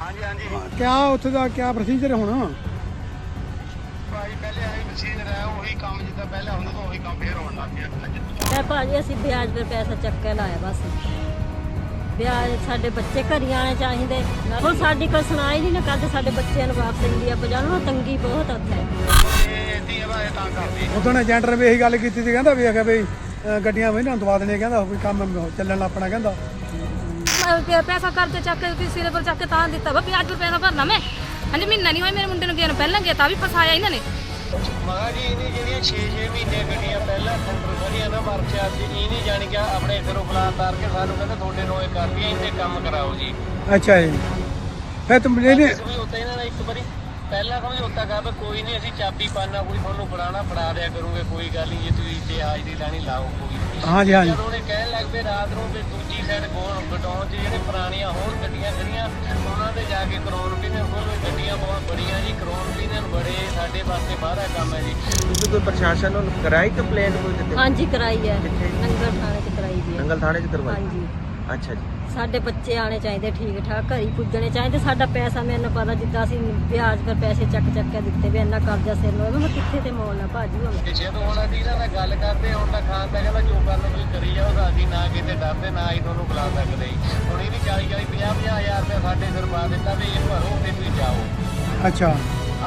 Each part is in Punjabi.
ਹਾਂਜੀ ਹਾਂਜੀ। ਕਿਆ ਉੱਥੇ ਦਾ ਕਿਆ ਪ੍ਰੋਸੀਜਰ ਹੁਣ? ਭਾਈ ਪਹਿਲੇ ਆਈ ਮਸ਼ੀਨ ਰਹਿ ਉਹੀ ਕੰਮ ਜਿੱਦਾਂ ਪਹਿਲਾਂ ਹੁੰਦਾ ਤਾਂ ਉਹੀ ਕੰਮ ਫੇਰ ਹੋਣ ਲੱਗ ਤੇ ਭਾਜੀ ਅਸੀਂ ਵਿਆਜ ਤੇ ਪੈਸਾ ਚੱਕ ਕੇ ਲਾਇਆ ਬਸ। ਵਿਆਜ ਸਾਡੇ ਬੱਚੇ ਘਰੀ ਆਣੇ ਚਾਹੀਦੇ। ਹੁਣ ਸਾਡੀ ਕੋਈ ਸੁਣਾਈ ਨਹੀਂ ਨਾ ਕਰਦੇ ਸਾਡੇ ਬੱਚਿਆਂ ਨੂੰ ਵਾਪਸ ਇੰਡੀਆ ਪਹੁੰਚਾਉਣ ਤੰਗੀ ਬਹੁਤ ਉੱਥੇ। ਉਦੋਂ ਏਜੰਟ ਨੇ ਵੀ ਇਹੀ ਗੱਲ ਕੀਤੀ ਸੀ ਕਹਿੰਦਾ ਵੀ ਆਖਿਆ ਵੀ ਗੱਡੀਆਂ ਵੀ ਨਾ ਦਵਾ ਦੇਣੇ ਕਹਿੰਦਾ ਵੀ ਕੰਮ ਚੱਲਣ ਆਪਣਾ ਕਹਿੰਦਾ। ਪੈਸਾ ਕਰਜ਼ੇ ਚੱਕ ਕੇ ਤੁਸੀਂ ਸਿਰੇ ਪਰ ਚੱਕ ਕੇ ਤਾਂ ਦਿੱਤਾ ਵਾ ਵਿਆਜ ਪਰ ਪੈਸਾ ਭਰਨਾ ਮੈਂ। ਹਾਂਜੀ ਮਹੀਨਾ ਨਹੀਂ ਹੋਇਆ ਮੇਰੇ ਮੁੰਡੇ ਨੂੰ ਗਿਆ ਨੂੰ ਪਹਿਲਾਂ ਗਿਆ ਤਾਂ ਵੀ ਫਸਾਇਆ ਇਹਨਾਂ ਨੇ। ਮਗਾ ਜੀ ਇਹਨੇ ਜਿਹੜੀਆਂ 6-6 ਮਹੀਨੇ ਗੱਡੀਆਂ ਪਹਿਲਾਂ ਸੈਂਟਰ ਖੜੀਆਂ ਨਾ ਵਰਕਸ਼ਾਪ 'ਚ ਇਹ ਨਹੀਂ ਜਾਣੀ ਕਿ ਆਪਣੇ ਘਰੋਂ ਬੁਲਾ ਤਾਰ ਕੇ ਸਾਨੂੰ ਕਹਿੰਦੇ ਤੁਹਾਡੇ ਨੂੰ ਇਹ ਕਰਦੀਆਂ ਇਹਦੇ ਕੰਮ ਕਰਾਓ ਜੀ। ਅੱਛਾ ਜੀ। ਫਿਰ ਤੁਮ ਇਹਨੇ ਸਮਝੌਤਾ ਇਹਨਾਂ ਦਾ ਇੱਕ ਵਾਰੀ ਪਹਿਲਾਂ ਸਮਝੌਤਾ ਕਰ ਵੀ ਕੋਈ ਨਹੀਂ ਅਸੀਂ ਚਾਬੀ ਪਾਣਾ ਕੋਈ ਤੁਹਾਨੂੰ ਫੜਾਣਾ ਫੜਾ ਦਿਆ ਕਰੂਗੇ ਕੋਈ ਗੱਲ ਨਹੀਂ ਜੇ ਤੁਸੀਂ ਤੇ ਹਾਜ਼ਰੀ ਲੈਣੀ ਲਾਓ ਕੋਈ ਹਾਂਜੀ ਹਾਂਜੀ। ਜਦੋਂ ਉਹਨੇ ਕਹਿਣ ਲੱਗ ਪਏ ਰਾਤ ਨੂੰ ਵੀ ਦੂਜੀ ਸਾਈਡ ਗੋਲ ਗਟਾਉਣ 'ਚ ਜਿਹੜੇ ਪੁਰਾਣੀਆਂ ਹੋਰ ਗੱਡੀਆਂ ਖੜੀਆਂ ਉਹਨਾਂ ਤੇ ਜਾ ਕੇ ਕਰੋਨ ਵੀ ਨੇ ਕੋਲ ਗੱਡੀਆਂ ਬਹੁਤ ਬੜੀਆਂ ਜੀ ਕਰੋਨ ਵੀ ਨੇ ਬੜੇ ਸਾਡੇ ਵਾਸਤੇ ਬਾਹਰਾ ਕੰਮ ਹੈ ਜੀ। ਤੁਸੀਂ ਕੋਈ ਪ੍ਰਸ਼ਾਸਨ ਨੂੰ ਕਰਾਈ ਕੰਪਲੇਂਟ ਕੋਈ ਦਿੱਤੀ ਹਾਂਜੀ ਕਰਾਈ ਹੈ। ਕਿੱਥੇ? ਨੰਗਲ ਥਾਣੇ 'ਚ ਕਰਾਈ ਵੀ ਹੈ। ਨੰਗਲ ਥਾਣੇ 'ਚ ਕਰਵਾਈ? ਹਾਂਜੀ। ਅੱਛਾ ਜੀ। ਸਾਡੇ ਬੱਚੇ ਆਣੇ ਚਾਹੀਦੇ ਠੀਕ ਠਾਕ ਘਰੀ ਪੁੱਜਣੇ ਚਾਹੀਦੇ ਸਾਡਾ ਪੈਸਾ ਮੈਨੂੰ ਪਤਾ ਜਿੱਦਾਂ ਅਸੀਂ ਵਿਆਜ ਪਰ ਪੈਸੇ ਚੱਕ ਚੱਕ ਕੇ ਦਿੱਤੇ ਵੀ ਇੰਨਾ ਕਰਜ਼ਾ ਸਿਰ ਨੂੰ ਮੈਂ ਕਿੱਥੇ ਤੇ ਮੋੜਨਾ ਭਾਜੀ ਹੁਣ? ਤੇ ਜਦੋਂ ਹੁਣ ਅਸੀਂ ਇਹਨਾਂ ਨਾਲ ਗੱਲ ਕਰਦੇ ਹੁਣ ਤਾਂ ਖਾਨ ਤਾਂ ਕਹਿੰਦਾ ਜੋ ਕਰਨ ਤੁਸੀਂ ਕਰੀ ਜਾਓ ਤਾਂ ਅਸੀਂ ਨਾ ਕਿਤੇ ਡਰਦੇ ਨਾ ਹੀ ਤੁਹਾਨੂੰ ਬੁਲਾ ਸਕਦੇ ਜੀ। ਹੁਣ ਇਹਦੀ 40 40 50 50 ਹਜ਼ਾਰ ਰੁਪਏ ਸਾਡੇ ਸਿਰ ਪਾ ਦਿੱਤਾ ਵੀ ਇਹ ਭਰੋ ਤੇ ਤੁਸੀਂ ਜਾਓ। ਅੱਛਾ।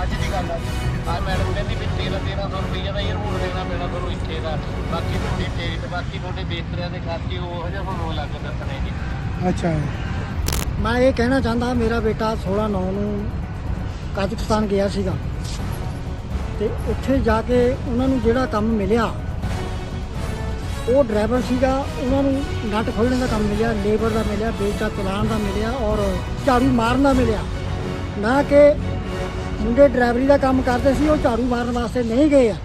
ਅੱਜ ਦੀ ਗੱਲ ਆ ਜੀ। ਆ ਮੈਡਮ ਕਹਿੰਦੀ ਵੀ 13 1300 ਰੁਪਏ ਦਾ ਏਅਰਪੋਰਟ ਦੇਣਾ ਪੈਣਾ ਤੁਹਾਨੂੰ ਇੱਥੇ ਦਾ। ਬਾਕੀ ਤੁਹਾਡੀ ਟਿਕਟ ਬਾਕੀ ਤੁਹਾਡੇ ਬਿਸਤਰਿਆਂ ਦੇ ਖਰਚੇ ਉਹ ਜਿਹਾ ਤੁਹਾਨੂੰ ਅਲੱਗ ਦੱਸਣੇ ਜੀ। ਅੱਛਾ। ਮੈਂ ਇਹ ਕਹਿਣਾ ਚਾਹੁੰਦਾ, ਮੇਰਾ ਬੇਟਾ 16 9 ਨੂੰ ਕਾਜ਼ਖਸਤਾਨ ਗਿਆ ਸੀਗਾ। ਤੇ ਉੱਥੇ ਜਾ ਕੇ ਉਹਨਾਂ ਨੂੰ ਜਿਹੜਾ ਕੰਮ ਮਿਲਿਆ, ਉਹ ਡਰਾਈਵਰ ਸੀਗਾ, ਉਹਨਾਂ ਨੂੰ ਨਟ ਖੋਲਣ ਦਾ ਕੰਮ ਮਿਲਿਆ, ਲੇਬਰ ਦਾ ਮਿਲਿਆ ਬੇਚਾ ਚਲਾਉਣ ਦਾ ਮਿਲਿਆ ਔਰ ਝਾੜੂ ਮਾਰਨ ਦਾ ਮਿਲਿਆ। ਨਾ ਕਿ ਮੁੰਡੇ ਡਰਾਈਵਰੀ ਦਾ ਕੰਮ ਕਰਦੇ ਸੀ, ਉਹ ਝਾੜੂ ਮਾਰਨ ਵਾਸਤੇ ਨਹੀਂ ਗਏ ਆ।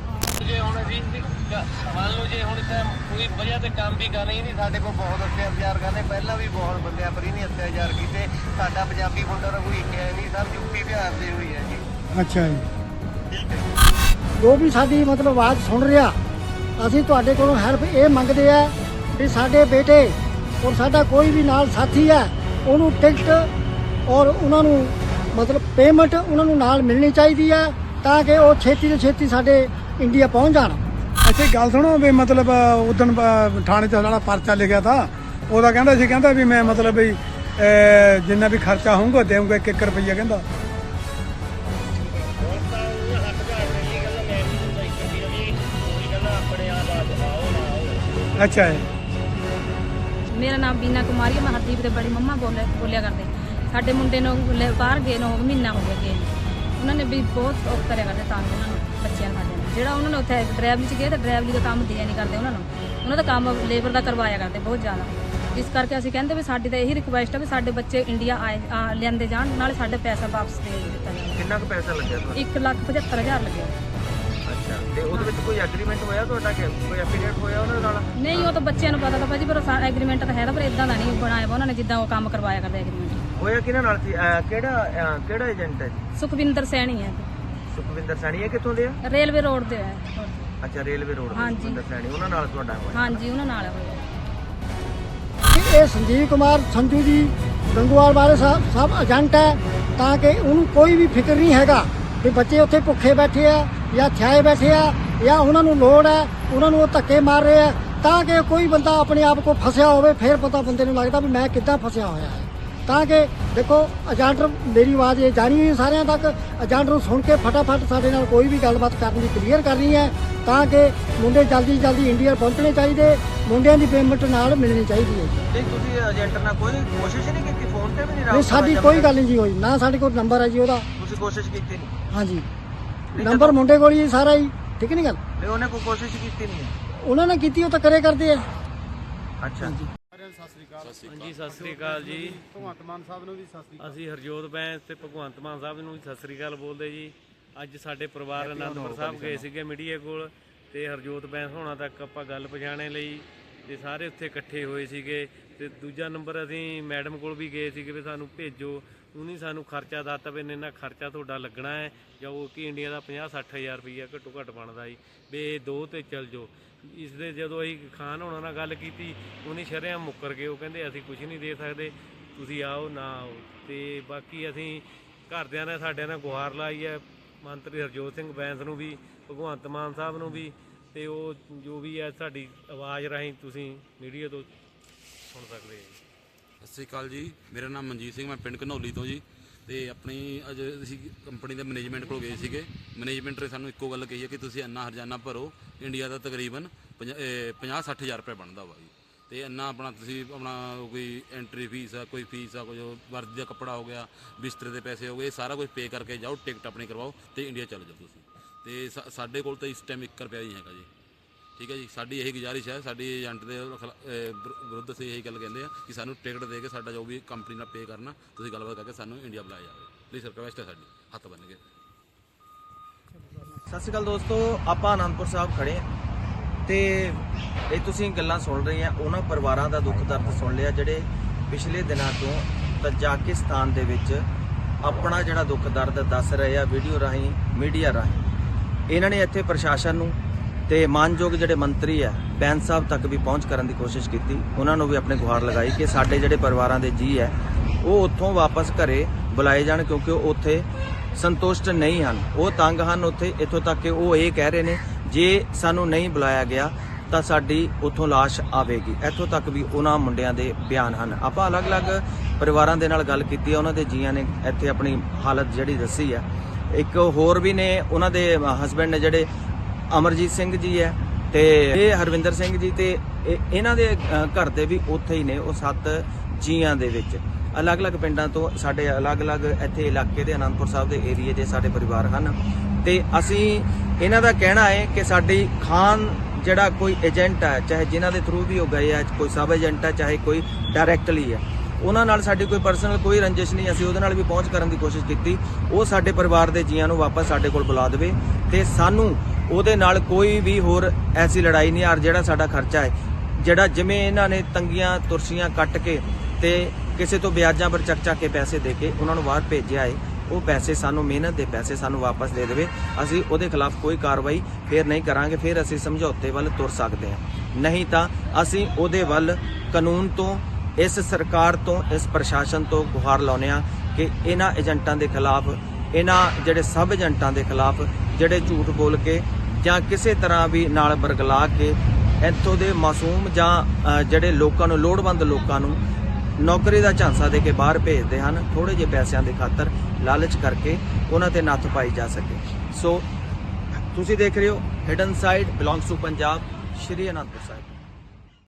ਮੰਨ ਲਓ ਜੇ ਹੁਣ ਤਾਂ ਕੋਈ ਵਜ੍ਹਾ ਤੇ ਕੰਮ ਵੀ ਕਰ ਰਹੀ ਨਹੀਂ ਸਾਡੇ ਕੋਲ ਬਹੁਤ ਅਤਿਆਚਾਰ ਕਰਦੇ ਪਹਿਲਾਂ ਵੀ ਬਹੁਤ ਬੰਦਿਆਂ ਪਰ ਨਹੀਂ ਅਤਿਆਚਾਰ ਕੀਤੇ। ਸਾਡਾ ਪੰਜਾਬੀ ਮੁੰਡਾ ਤਾਂ ਕੋਈ ਹੈ ਨਹੀਂ ਸਭ ਯੂਪੀ ਬਿਹਾਰ ਦੇ ਹੋਈ ਹੈ ਜੀ। ਅੱਛਾ ਜੀ। ਠੀਕ ਹੈ ਜੋ। ਵੀ ਸਾਡੀ ਮਤਲਬ ਆਵਾਜ਼ ਸੁਣ ਰਿਹਾ ਅਸੀਂ ਤੁਹਾਡੇ ਕੋਲੋਂ ਹੈਲਪ ਇਹ ਮੰਗਦੇ ਆ ਵੀ ਸਾਡੇ ਬੇਟੇ ਔਰ ਸਾਡਾ ਕੋਈ ਵੀ ਨਾਲ ਸਾਥੀ ਹੈ ਉਹਨੂੰ ਟਿਕਟ ਔਰ ਉਹਨਾਂ ਨੂੰ ਮਤਲਬ ਪੇਮੈਂਟ ਉਹਨਾਂ ਨੂੰ ਨਾਲ ਮਿਲਣੀ ਚਾਹੀਦੀ ਹੈ ਤਾਂ ਕਿ ਉਹ ਛੇਤੀ ਤੋਂ ਛੇਤੀ ਸਾਡੇ ਇੰਡੀਆ ਪਹੁੰਚ ਜਾਣ। ਅੱਛਾ ਗੱਲ ਸੁਣੋ ਵੀ ਮਤਲਬ ਉਦੋਂ ਥਾਣੇ 'ਚ ਸਾਡਾ ਪਰਚਾ ਲਿਖਿਆ ਤਾ, ਉਹਦਾ ਕਹਿੰਦਾ ਸੀ, ਕਹਿੰਦਾ ਵੀ ਮੈਂ ਮਤਲਬ ਵੀ ਜਿੰਨਾ ਵੀ ਖਰਚਾ ਹੋਊਗਾ ਦੇਵਾਂਗਾ 1 1 ਰੁਪਈਆ, ਕਹਿੰਦਾ। ਅੱਛਾ ਜੀ। ਮੇਰਾ ਨਾਮ ਬੀਨਾ ਕੁਮਾਰੀ ਹੈ ਮੈਂ ਹਰਦੀਪ ਦੇ ਬੜੀ ਮੰਮਾ ਬੋਲੇ, ਬੋਲਿਆ ਕਰਦੇ। ਸਾਡੇ ਮੁੰਡੇ ਨੂੰ ਲੈ- ਬਾਹਰ ਗਏ ਨੂੰ ਮਹੀਨਾ ਹੋ ਗਿਆ ਗਏ ਉਹਨਾਂ ਨੇ ਵੀ ਬਹੁਤ ਔਖ ਕਰਿਆ ਕਰਦੇ, ਤਾਂ ਉਹਨਾਂ ਨੂੰ, ਬੱਚਿਆਂ ਨੂੰ ਸਾਡੇ ਨੂੰ ਜਿਹੜਾ ਉਹਨਾਂ ਨੇ ਉੱਥੇ ਡਰਾਈਵਰੀ 'ਚ ਗਏ ਤਾਂ ਡਰਾਈਵਰੀ ਦਾ ਕੰਮ ਦਿਆ ਨਹੀਂ ਕਰਦੇ ਉਹਨਾਂ ਨੂੰ। ਉਹਨਾਂ ਦਾ ਕੰਮ ਲੇਬਰ ਦਾ ਕਰਵਾਇਆ ਕਰਦੇ ਬਹੁਤ ਜ਼ਿਆਦਾ। ਇਸ ਕਰਕੇ ਅਸੀਂ ਕਹਿੰਦੇ ਵੀ ਸਾਡੀ ਤਾਂ ਇਹੀ ਰਿਕੁਐਸਟ ਹੈ ਵੀ ਸਾਡੇ ਬੱਚੇ ਇੰਡੀਆ ਆਏ ਆ, ਲਿਆਂਦੇ ਜਾਣ ਨਾਲੇ ਸਾਡੇ ਪੈਸਾ ਵਾਪਸ ਦੇ ਦਿੱਤਾ ਜਾਵੇ। ਕਿੰਨਾ ਕੁ ਪੈਸਾ ਲੱਗਿਆ ਤੁਹਾਨੂੰ? 1 ਲੱਖ 75000 ਲੱਗਿਆ। ਅੱਛਾ ਤੇ ਉਹਦੇ ਵਿੱਚ ਕੋਈ ਐਗਰੀਮੈਂਟ ਹੋਇਆ ਤੁਹਾਡਾ ਕਿ ਕੋਈ ਐਫੀਡੇਟ ਹੋਇਆ ਉਹਨਾਂ ਨਾਲ? ਨਹੀਂ ਉਹ ਤਾਂ ਬੱਚਿਆਂ ਨੂੰ ਪਤਾ ਤਾਂ ਭਾਜੀ ਪਰ ਐਗਰੀਮੈਂਟ ਤਾਂ ਹੈ ਤਾਂ ਪਰ ਇਦਾਂ ਦਾ ਨਹੀਂ ਬਣਾਇਆ ਉਹਨਾਂ ਨੇ ਜਿੱਦਾਂ ਉਹ ਕੰਮ ਕਰਵਾਇਆ ਕਰਦੇ ਐਗਰੀਮੈਂਟ ਹੋਇਆ ਕਿਹਨਾਂ ਨਾਲ ਸੀ? ਕਿਹੜਾ ਕਿਹੜਾ ਏਜੰਟ ਹੈ ਜੀ? ਸੁਖਵਿੰਦਰ ਸੈਣੀ ਹੈ। ਸੁਖਵਿੰਦਰ ਸੈਣੀ ਹੈ ਕਿੱਥੋਂ ਦੇ ਆ? ਰੇਲਵੇ ਰੋਡ ਤੇ ਹੈ ਅੱਛਾ ਰੇਲਵੇ ਰੋਡ ਹਾਂਜੀ। ਸੁਖਵਿੰਦਰ ਸੈਣੀ ਉਹਨਾਂ ਨਾਲ ਤੁਹਾਡਾ ਹੋਇਆ। ਹਾਂਜੀ ਉਹਨਾਂ ਨਾਲ ਹੋਇਆ। ਕਿ ਇਹ ਸੰਜੀਵ ਕੁਮਾਰ ਸੰਜੂ ਜੀ ਗੰਗੂਵਾਲ ਵਾਲੇ ਸਾਹਿਬ ਸਭ ਏਜੰਟ ਹੈ ਤਾਂ ਕਿ ਉਹਨੂੰ ਕੋਈ ਵੀ ਫਿਕਰ ਨਹੀਂ ਹੈਗਾ ਵੀ ਬੱਚੇ ਉੱਥੇ ਭੁੱਖੇ ਬੈਠੇ ਆ ਜਾਂ ਥਿਆਏ ਬੈਠੇ ਆ ਜਾਂ ਉਹਨਾਂ ਨੂੰ ਲੋੜ ਹੈ ਉਹਨਾਂ ਨੂੰ ਉਹ ਧੱਕੇ ਮਾਰ ਰਹੇ ਆ ਤਾਂ ਕਿ ਕੋਈ ਬੰਦਾ ਆਪਣੇ ਆਪ ਕੋ ਫਸਿਆ ਹੋਵੇ ਫਿਰ ਪਤਾ ਬੰਦੇ ਨੂੰ ਲੱਗਦਾ ਵੀ ਮੈਂ ਕਿੱਦਾਂ ਫਸਿਆ ਹੋਇਆ ਹੈ। ਤਾਂ ਕਿ ਦੇਖੋ ਏਜੰਟ ਮੇਰੀ ਆਵਾਜ਼ ਇਹ ਜਾਣੀ ਹੋਈ ਸਾਰਿਆਂ ਤੱਕ। ਏਜੰਟ ਨੂੰ ਸੁਣ ਕੇ ਫਟਾਫਟ ਸਾਡੇ ਨਾਲ ਕੋਈ ਵੀ ਗੱਲਬਾਤ ਕਰਨ ਦੀ ਕਲੀਅਰ ਕਰਨੀ ਹੈ ਤਾਂ ਕਿ ਮੁੰਡੇ ਜਲਦੀ ਜਲਦੀ ਇੰਡੀਆ ਪਹੁੰਚਣੇ ਚਾਹੀਦੇ ਮੁੰਡਿਆਂ ਦੀ ਪੇਮੈਂਟ ਨਾਲ ਮਿਲਣੀ ਚਾਹੀਦੀ ਹੈ। ਨਹੀਂ ਤੁਸੀਂ ਏਜੰਟ ਨਾਲ ਕੋਈ ਕੋਸ਼ਿਸ਼ ਨਹੀਂ ਕੀਤੀ? ਫੋਨ ਤੇ ਵੀ ਨਹੀਂ ਨਹੀਂ ਰਾਬਤਾ ਸਾਡੀ ਕੋਈ ਗੱਲ ਨਹੀਂ ਜੀ ਹੋਈ। ਨਾ ਸਾਡੇ ਕੋਲ ਨੰਬਰ ਹੈ ਜੀ ਉਹਦਾ। ਤੁਸੀਂ ਕੋਸ਼ਿਸ਼ ਕੀਤੀ ਨਹੀਂ? ਹਾਂਜੀ। ਨੰਬਰ ਮੁੰਡੇ ਕੋਲ ਹੀ ਹੈ ਸਾਰਾ ਹੀ। ਠੀਕ ਨਹੀਂ ਗੱਲ? ਨਹੀਂ ਉਹਨੇ ਕੋਈ ਕੋਸ਼ਿਸ਼ ਕੀਤੀ ਨਹੀਂ ਉਹਨਾਂ ਨੇ ਕੀਤੀ ਉਹ ਤਾਂ ਕਰੇ ਕਰਦੇ ਆ। ਅੱਛਾ। ਹਾਂਜੀ ਸਤਿ ਸ੍ਰੀ ਅਕਾਲ ਜੀ। ਭਗਵੰਤ ਮਾਨ ਸਾਹਿਬ ਨੂੰ ਵੀ ਸਤਿ ਅਸੀਂ ਹਰਜੋਤ ਬੈਂਸ ਤੇ ਭਗਵੰਤ ਮਾਨ ਸਾਹਿਬ ਨੂੰ ਵੀ ਸਤਿ ਸ੍ਰੀ ਅਕਾਲ ਬੋਲਦੇ ਜੀ। ਅੱਜ ਸਾਡੇ ਪਰਿਵਾਰ ਅਨੰਦਪੁਰ ਸਾਹਿਬ ਗਏ ਸੀਗੇ ਮੀਡੀਆ ਕੋਲ ਤੇ ਹਰਜੋਤ ਬੈਂਸ ਹੋਣਾ ਤੱਕ ਆਪਾਂ ਗੱਲ ਪਛਾਣੇ ਲਈ ਤੇ ਸਾਰੇ ਉੱਥੇ ਇਕੱਠੇ ਹੋਏ ਸੀਗੇ। ਤੇ ਦੂਜਾ ਨੰਬਰ ਅਸੀਂ ਮੈਡਮ ਕੋਲ ਵੀ ਗਏ ਸੀਗੇ ਵੀ ਸਾਨੂੰ ਭੇਜੋ। ਉਹਨੇ ਸਾਨੂੰ ਖਰਚਾ ਦਿੱਤਾ ਵੀ ਇੰਨਾ ਖਰਚਾ ਤੁਹਾਡਾ ਲੱਗਣਾ ਹੈ ਜੋ ਕਿ ਇੰਡੀਆ ਦਾ 50 60 ਹਜ਼ਾਰ ਰੁਪਈਆ ਘੱਟੋ ਘੱਟ ਬਣਦਾ ਜੀ। ਵੀ ਇਹ ਦੋ ਤੇ ਚੱਲ ਜਾਓ। ਇਸ ਦੇ ਜਦੋਂ ਅਸੀਂ ਖਾਨ ਹੋਣਾ ਨਾਲ ਗੱਲ ਕੀਤੀ, ਉਹਨੇ ਸ਼ਰਿਆਂ ਮੁੱਕਰ ਗਏ। ਉਹ ਕਹਿੰਦੇ, ਅਸੀਂ ਕੁਝ ਨਹੀਂ ਦੇ ਸਕਦੇ। ਤੁਸੀਂ ਆਓ, ਨਾ ਆਓ। ਤੇ ਬਾਕੀ ਅਸੀਂ ਘਰਦਿਆਂ ਨੇ ਸਾਡਿਆਂ ਨੇ ਗੁਹਾਰ ਲਾਈ ਹੈ। ਮੰਤਰੀ ਹਰਜੋਤ ਸਿੰਘ ਬੈਂਸ ਨੂੰ ਵੀ, ਭਗਵੰਤ ਮਾਨ ਸਾਹਿਬ ਨੂੰ ਵੀ। ਤੇ ਉਹ ਜੋ ਵੀ ਹੈ ਸਾਡੀ ਆਵਾਜ਼ ਰਾਹੀਂ ਤੁਸੀਂ ਮੀਡੀਆ ਤੋਂ ਸੁਣ ਸਕਦੇ ਹੋ ਸਤਿ ਸ਼੍ਰੀ ਅਕਾਲ ਜੀ। ਮੇਰਾ ਨਾਮ ਮਨਜੀਤ ਸਿੰਘ, ਮੈਂ ਪਿੰਡ ਘਨੌਲੀ ਤੋਂ ਜੀ। ਤੇ ਆਪਣੀ ਅੱਜ ਅਸੀਂ ਕੰਪਨੀ ਦੇ ਮੈਨੇਜਮੈਂਟ ਕੋਲ ਗਏ ਸੀਗੇ। ਮੈਨੇਜਮੈਂਟ ਨੇ ਸਾਨੂੰ ਇੱਕੋ ਗੱਲ ਕਹੀ ਹੈ ਕਿ ਤੁਸੀਂ ਇੰਨਾ ਹਰਜਾਨਾ ਭਰੋ, ਇੰਡੀਆ ਦਾ ਤਕਰੀਬਨ 50 ਹਜ਼ਾਰ ਰੁਪਏ ਬਣਦਾ ਵਾ ਜੀ। ਤੇ ਇੰਨਾ ਆਪਣਾ ਤੁਸੀਂ ਆਪਣਾ ਕੋਈ ਐਂਟਰੀ ਫੀਸ ਆ, ਕੋਈ ਫੀਸ ਆ, ਕੋਈ ਵਰਦੀ ਦਾ ਕੱਪੜਾ ਹੋ ਗਿਆ, ਬਿਸਤਰੇ ਦੇ ਪੈਸੇ ਹੋ ਗਏ ਸਾਰਾ ਕੁਝ ਪੇ ਕਰਕੇ ਜਾਓ ਟਿਕਟ ਆਪਣੀ ਕਰਵਾਓ ਤੇ ਇੰਡੀਆ ਚਲੇ ਜਾਓ ਤੁਸੀਂ। ਤੇ ਸਾਡੇ ਕੋਲ ਤਾਂ ਇਸ ਟਾਈਮ 1 ਰੁਪਿਆ ਹੀ ਹੈਗਾ ਜੀ। ਠੀਕ ਹੈ ਜੀ, ਸਾਡੀ ਇਹੀ ਗੁਜ਼ਾਰਿਸ਼ ਹੈ, ਸਾਡੀ ਏਜੰਟ ਦੇ ਖਿਲਾ- ਅਹ ਵਿਰ- ਵਿਰੁੱਧ ਅਸੀਂ ਇਹੀ ਗੱਲ ਕਹਿੰਦੇ ਆ ਕਿ ਸਾਨੂੰ ਟਿਕਟ ਦੇ ਕੇ ਸਾਡਾ ਜੋ ਵੀ ਕੰਪਨੀ ਨਾਲ ਪੇ ਕਰਨਾ, ਤੁਸੀਂ ਗੱਲਬਾਤ ਕਰਕੇ ਸਾਨੂੰ ਇੰਡੀਆ ਬੁਲਾਇਆ ਜਾਵੇ। ਪਲੀਜ਼ ਰਿਕਵੈਸਟ ਹੈ ਸਾਡੀ, ਹੱਥ ਬੰਨ ਕੇ। ਸਤਿ ਸ਼੍ਰੀ ਅਕਾਲ ਦੋਸਤੋ, ਆਪਾਂ ਆਨੰਦਪੁਰ ਸਾਹਿਬ ਖੜੇ ਹਾਂ ਤੇ ਇਹ ਤੁਸੀਂ ਗੱਲਾਂ ਸੁਣ ਰਹੇ ਆ ਉਹਨਾਂ ਪਰਿਵਾਰਾਂ ਦਾ ਦੁੱਖ ਦਰਦ ਸੁਣ ਲਿਆ, ਜਿਹੜੇ ਪਿਛਲੇ ਦਿਨਾਂ ਤੋਂ ਤਜਾਕਿਸਤਾਨ ਦੇ ਵਿੱਚ ਆਪਣਾ ਜਿਹੜਾ ਦੁੱਖ ਦਰਦ ਦੱਸ ਰਹੇ ਆ, ਵੀਡੀਓ ਰਾਹੀਂ, ਮੀਡੀਆ ਰਾਹੀਂ। ਇਹਨਾਂ ਨੇ ਇੱਥੇ ਪ੍ਰਸ਼ਾਸਨ ਨੂੰ ਤੇ ਮਾਨਯੋਗ ਜਿਹੜੇ ਮੰਤਰੀ ਆ, ਬੈਂਸ ਸਾਹਿਬ ਤੱਕ ਵੀ ਪਹੁੰਚ ਕਰਨ ਦੀ ਕੋਸ਼ਿਸ਼ ਕੀਤੀ। ਉਹਨਾਂ ਨੂੰ ਵੀ ਆਪਣੇ ਗੁਹਾਰ ਲਗਾਈ ਕਿ ਸਾਡੇ ਜਿਹੜੇ ਪਰਿਵਾਰਾਂ ਦੇ ਜੀ ਹੈ ਉਹ ਉੱਥੋਂ ਵਾਪਸ ਘਰੇ ਬੁਲਾਏ ਜਾਣ ਕਿਉਂਕਿ ਉਹ ਉੱਥੇ ਸੰਤੁਸ਼ਟ ਨਹੀਂ ਹਨ। ਉਹ ਤੰਗ ਹਨ ਉੱਥੇ, ਇੱਥੋਂ ਤੱਕ ਕਿ ਉਹ ਇਹ ਕਹਿ ਰਹੇ ਨੇ, ਜੇ ਸਾਨੂੰ ਨਹੀਂ ਬੁਲਾਇਆ ਗਿਆ, ਤਾਂ ਸਾਡੀ ਉੱਥੋਂ ਲਾਸ਼ ਆਵੇਗੀ। ਇੱਥੋਂ ਤੱਕ ਵੀ ਉਹਨਾਂ ਮੁੰਡਿਆਂ ਦੇ ਬਿਆਨ ਹਨ। ਆਪਾਂ ਅਲੱਗ-ਅਲੱਗ ਪਰਿਵਾਰਾਂ ਦੇ ਨਾਲ ਗੱਲ ਕੀਤੀ ਹੈ ਉਹਨਾਂ ਦੇ ਜੀਆਂ ਨੇ ਇੱਥੇ ਆਪਣੀ ਹਾਲਤ ਜਿਹੜੀ ਦੱਸੀ ਹੈ ਇੱਕ ਹੋਰ ਵੀ ਨੇ, ਉਹਨਾਂ ਦੇ ਹਸਬੰਡ ਨੇ ਜਿਹੜੇ ਅਮਰਜੀਤ ਸਿੰਘ ਜੀ ਹੈ ਤੇ ਇਹ ਹਰਵਿੰਦਰ ਸਿੰਘ ਜੀ ਤੇ ਇਹਨਾਂ ਦੇ ਘਰ ਦੇ ਵੀ ਉੱਥੇ ਹੀ ਨੇ ਉਹ ਸੱਤ ਜੀਆਂ ਦੇ ਵਿੱਚ। ਅਲੱਗ-ਅਲੱਗ ਪਿੰਡਾਂ ਤੋਂ ਸਾਡੇ ਅਲੱਗ-ਅਲੱਗ ਇੱਥੇ ਇਲਾਕੇ ਦੇ ਅਨੰਦਪੁਰ ਸਾਹਿਬ ਦੇ ਏਰੀਏ ਦੇ ਸਾਡੇ ਪਰਿਵਾਰ ਹਨ। ਤੇ ਅਸੀਂ ਇਹਨਾਂ ਦਾ ਕਹਿਣਾ ਹੈ ਕਿ ਸਾਡੀ ਖਾਨ ਜਿਹੜਾ ਕੋਈ ਏਜੰਟ ਹੈ, ਚਾਹੇ ਜਿਨ੍ਹਾਂ ਦੇ ਥਰੂ ਵੀ ਉਹ ਗਏ ਆ, ਕੋਈ ਸਬ ਏਜੰਟ ਹੈ, ਚਾਹੇ ਕੋਈ ਡਾਇਰੈਕਟਲੀ ਹੈ, ਉਹਨਾਂ ਨਾਲ ਸਾਡੀ ਕੋਈ ਪਰਸਨਲ ਕੋਈ ਰੰਜਿਸ਼ ਨਹੀਂ, ਅਸੀਂ ਉਹਦੇ ਨਾਲ ਵੀ ਪਹੁੰਚ ਕਰਨ ਦੀ ਕੋਸ਼ਿਸ਼ ਕੀਤੀ। ਉਹ ਸਾਡੇ ਪਰਿਵਾਰ ਦੇ ਜੀਆਂ ਨੂੰ ਵਾਪਸ ਸਾਡੇ ਕੋਲ ਬੁਲਾ ਦੇਵੇ ਤੇ ਸਾਨੂੰ ਉਹਦੇ ਨਾਲ ਕੋਈ ਵੀ ਹੋਰ ਐਸੀ ਲੜਾਈ ਨਹੀਂ, ਔਰ ਜਿਹੜਾ ਸਾਡਾ ਖਰਚਾ ਹੈ, ਜਿਹੜਾ ਜਿਵੇਂ ਇਹਨਾਂ ਨੇ ਤੰਗੀਆਂ ਤੁਰਸੀਆਂ ਕੱਟ ਕੇ ਤੇ ਕਿਸੇ ਤੋਂ ਵਿਆਜਾਂ ਪਰ ਚੱਕ ਚੱਕ ਕੇ ਪੈਸੇ ਦੇ ਕੇ ਉਹਨਾਂ ਨੂੰ ਬਾਹਰ ਭੇਜਿਆ ਹੈ, ਉਹ ਪੈਸੇ ਸਾਨੂੰ ਮਿਹਨਤ ਦੇ ਪੈਸੇ ਸਾਨੂੰ ਵਾਪਸ ਦੇ ਦੇਵੇ। ਅਸੀਂ ਉਹਦੇ ਖਿਲਾਫ ਕੋਈ ਕਾਰਵਾਈ ਫੇਰ ਨਹੀਂ ਕਰਾਂਗੇ, ਫਿਰ ਅਸੀਂ ਸਮਝੌਤੇ ਵੱਲ ਤੁਰ ਸਕਦੇ ਹਾਂ। ਨਹੀਂ ਤਾਂ ਅਸੀਂ ਉਹਦੇ ਵੱਲ ਕਾਨੂੰਨ ਤੋਂ, ਇਸ ਸਰਕਾਰ ਤੋਂ, ਇਸ ਪ੍ਰਸ਼ਾਸਨ ਤੋਂ ਗੁਹਾਰ ਲਾਉਂਦੇ ਹਾਂ ਕਿ ਇਹਨਾਂ ਏਜੰਟਾਂ ਦੇ ਖਿਲਾਫ, ਇਹਨਾਂ ਜਿਹੜੇ ਸਬ ਏਜੰਟਾਂ ਦੇ ਖਿਲਾਫ ਜਿਹੜੇ ਝੂਠ ਬੋਲ ਕੇ ਜਾਂ ਕਿਸੇ ਤਰ੍ਹਾਂ ਵੀ ਨਾਲ ਬਰਗਲਾ ਕੇ ਇੱਥੋਂ ਦੇ ਮਾਸੂਮ ਜਾਂ ਜਿਹੜੇ ਲੋਕਾਂ ਨੂੰ ਲੋੜਵੰਦ ਲੋਕਾਂ ਨੂੰ ਨੌਕਰੀ ਦਾ ਝਾਂਸਾ ਦੇ ਕੇ ਬਾਹਰ ਭੇਜਦੇ ਹਨ ਥੋੜੇ ਜਿਹੇ ਪੈਸਿਆਂ ਦੇ ਖਾਤਰ ਲਾਲਚ ਕਰਕੇ ਉਹਨਾਂ ਤੇ ਨੱਥ ਪਾਈ ਜਾ ਸਕੇ। ਸੋ, ਤੁਸੀਂ ਦੇਖ ਰਹੇ ਹੋ hidden side belongs to Punjab Shri Anandpur Sahib.